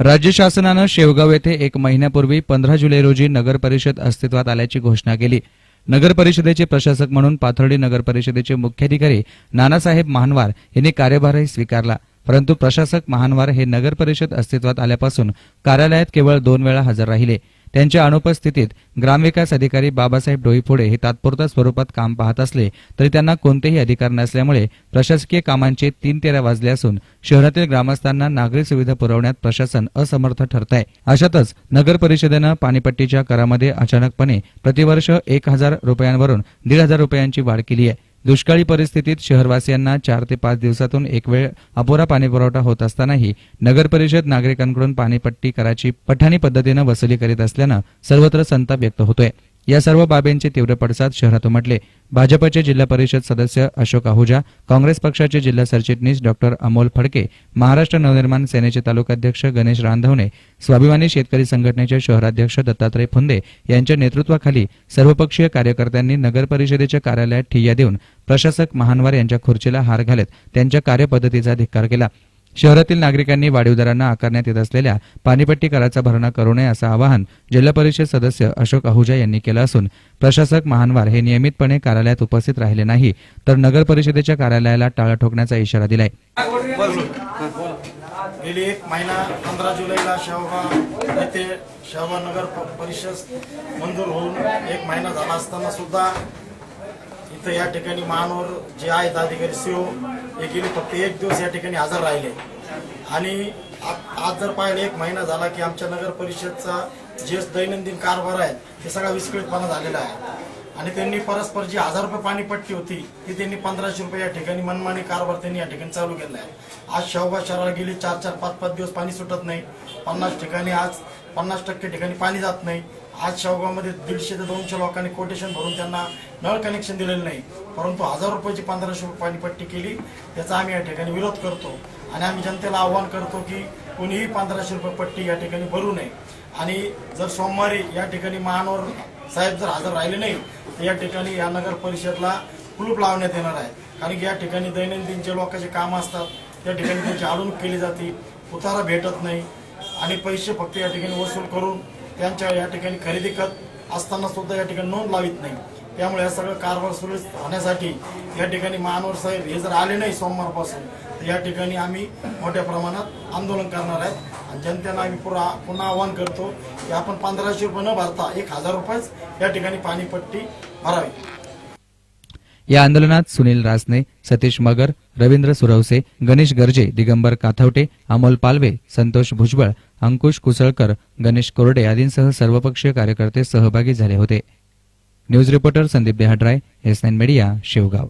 राज्य शासनानं शेवगाव येथे एक महिन्यापूर्वी पंधरा जुलै रोजी नगर परिषद अस्तित्वात आल्याची घोषणा केली. नगर परिषदेचे प्रशासक म्हणून पाथर्डी नगर परिषदेचे मुख्याधिकारी नानासाहेब महानवार यांनी कार्यभारही स्वीकारला. परंतु प्रशासक महानवार हे नगर परिषद अस्तित्वात आल्यापासून कार्यालयात केवळ दोन वेळा हजर राहिले. त्यांच्या अनुपस्थितीत ग्रामविकास अधिकारी बाबासाहेब डोईफोडे हे तात्पुरत्या स्वरूपात काम पाहत असले तरी त्यांना कोणतेही अधिकार नसल्यामुळे प्रशासकीय कामांचे तीन तेरा वाजले असून शहरातील ग्रामस्थांना नागरी सुविधा पुरवण्यात प्रशासन असमर्थ ठरत आहे अशातच नगर परिषदेनं पाणीपट्टीच्या करामध्ये अचानकपणे प्रतिवर्ष एक हजार रुपयांवरून दीड हजार रुपयांची वाढ केली आहे. दुष्काळी परिस्थितीत शहरवासियांना चार ते पाच दिवसातून एक वेळ अपुरा पाणीपुरवठा होत असतानाही नगर परिषद नागरिकांकडून पाणीपट्टी कराची पठाणी पद्धतीनं वसुली करीत असल्यानं सर्वत्र संताप व्यक्त होतोय. या सर्व बाबींचे तीव्र पडसाद शहरात उमटले. भाजपचे जिल्हा परिषद सदस्य अशोक आहुजा काँग्रेस पक्षाचे जिल्हा सरचिटणीस डॉक्टर अमोल फडके महाराष्ट्र नवनिर्माण सेनेचे तालुकाध्यक्ष गणेश रांधवणे स्वाभिमानी शेतकरी संघटनेचे शहराध्यक्ष दत्तात्रय फुंदे यांच्या नेतृत्वाखाली सर्वपक्षीय कार्यकर्त्यांनी नगर परिषदेच्या कार्यालयात ठिय्या देऊन प्रशासक महानवार यांच्या खुर्चीला हार घालत त्यांच्या कार्यपद्धतीचा धिक्कार केला. शहरातील नागरिकांनी वाढीव दरांना आकारण्यात येत असलेल्या पाणीपट्टी कराचा भरणा करू नये असं आवाहन जिल्हा परिषद सदस्य अशोक आहुजा यांनी केलं असून प्रशासक महानवार हे नियमितपणे कार्यालयात उपस्थित राहिले नाही तर नगर परिषदेच्या कार्यालयाला टाळा ठोकण्याचा इशारा दिलाय. गेली एक महिना पंधरा जुलैला शेवगाव येथे शेवगाव नगर परिषद मंजूर होऊन एक महिना झाला असताना सुद्धा इथं या ठिकाणी महानोर जे आहेत अधिकारी सीओ हे गेले फक्त एक दिवस या ठिकाणी हजर राहिले. आणि आज जर पाहिलं एक महिना झाला की आमच्या नगर परिषदचा जे दैनंदिन कारभार आहे ते सगळा विस्कळीतपणा झालेला आहे. आणि त्यांनी परस्पर जी हजार रुपये पाणीपट्टी होती ती त्यांनी पंधराशे रुपये या ठिकाणी मनमानी कारभार त्यांनी या ठिकाणी चालू केला आहे. आज शहबा शहराला गेली चार चार पाच पाच दिवस पाणी सुटत नाही. पन्नास ठिकाणी आज पन्नास टक्के ठिकाणी पाणी जात नाही. आज शेवगावमध्ये दीडशे ते दोनशे लोकांनी कोटेशन भरून त्यांना नळ कनेक्शन दिलेलं नाही. परंतु हजार रुपयाची पंधराशे रुपये पाणीपट्टी केली. त्याचा आम्ही या ठिकाणी विरोध करतो. आणि आम्ही जनतेला आव्हान करतो की कोणीही पंधराशे रुपये पट्टी या ठिकाणी भरू नये. आणि जर सोमवारी या ठिकाणी महानवर साहेब जर हजर राहिले नाही तर या ठिकाणी या नगर परिषदला कुलूप लावण्यात येणार आहे. कारण की या ठिकाणी दैनंदिन जे लोकांचे कामं असतात त्या ठिकाणी त्यांची अडवणूक केली जाते. उतारा भेटत नाही. आणि पैसे फक्त या ठिकाणी वसूल करून त्यांच्या या ठिकाणी खरेदी करत असताना सुद्धा या ठिकाणी नोंद लावित नाही. त्यामुळे या सगळं कारभार सुरळीत होण्यासाठी या ठिकाणी महानवर साहेब हे जर आले नाही सोमवारपासून तर या ठिकाणी आम्ही मोठ्या प्रमाणात आंदोलन करणार आहेत. आणि जनतेला आम्ही पुरा पुन्हा आवाहन करतो की आपण पंधराशे रुपये न भरता एक हजार रुपयेच या ठिकाणी पाणीपट्टी भरावी. या आंदोलनात सुनील रासने सतीश मगर रवींद्र सुरवसे गणेश गर्जे दिगंबर काथवटे अमोल पालवे संतोष भुजबळ अंकुश कुसळकर गणेश कोरडे आदींसह सर्वपक्षीय कार्यकर्ते सहभागी झाले होते. News reporter Sandeep Dehadrai S nine media Shevgaon.